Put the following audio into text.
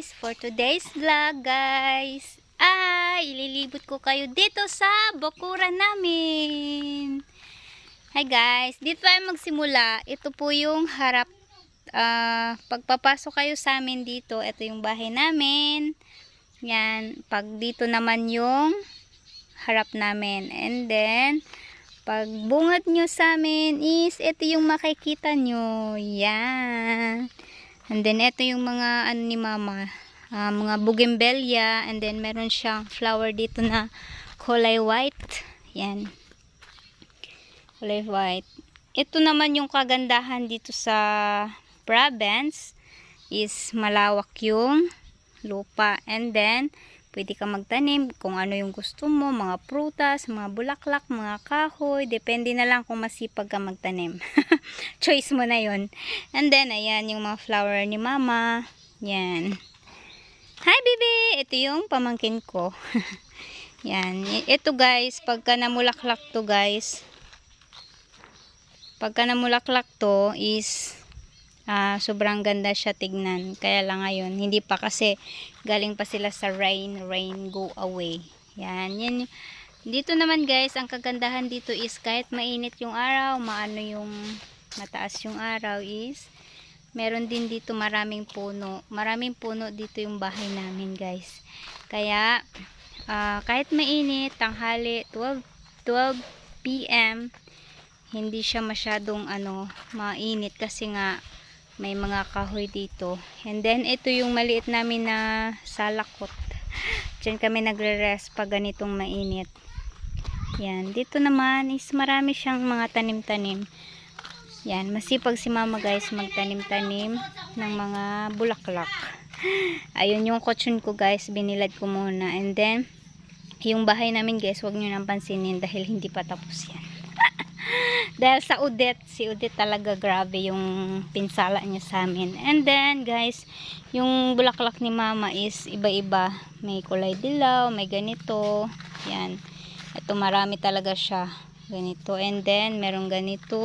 guys! For today's vlog guys, ay ililibot ko kayo dito sa bakuran namin. Hi guys, dito tayo magsimula. Ito po yung harap. ah, pagpapasok kayo sa amin dito, ito yung bahay namin. Yan, pag dito naman yung harap namin. And then, pag bungat nyo sa amin is, ito yung makikita nyo. Yan. And then, ito yung mga, ano ni mama, ah, mga bougainvillea. And then, meron siyang flower dito na kulay white. Yan. Kulay white. Ito naman yung kagandahan dito sa province is malawak yung lupa. And then, pwede ka magtanim kung ano yung gusto mo, mga prutas, mga bulaklak, mga kahoy, depende na lang kung masipag ka magtanim. Choice mo na yon. And then, ayan yung mga flower ni mama. Yan. Hi, baby! Ito yung pamangkin ko. Yan. Ito guys, pagka namulaklak to guys, pagka namulaklak to is ah, sobrang ganda siya tignan. Kaya lang ngayon, hindi pa kasi galing pa sila sa rain, rain go away. Yan, yan. Dito naman guys, ang kagandahan dito is kahit mainit yung araw, maano yung mataas yung araw is meron din dito maraming puno. Maraming puno dito yung bahay namin guys. Kaya ah, kahit mainit, tanghali, 12, 12 p.m., hindi siya masyadong ano, mainit kasi nga may mga kahoy dito. And then, ito yung maliit namin na salakot. Diyan kami nagre-rest pag ganitong mainit. Yan. Dito naman is marami siyang mga tanim-tanim. Yan. Masipag si mama guys magtanim-tanim ng mga bulaklak. Ayun yung kutsyon ko guys. Binilad ko muna. And then, yung bahay namin guys, wag nyo nang pansinin dahil hindi pa tapos yan. Dahil sa Udet, si Udet talaga grabe yung pinsala niya sa amin. And then, guys, yung bulaklak ni mama is iba-iba. May kulay dilaw, may ganito. Yan. Ito marami talaga siya. Ganito. And then, merong ganito.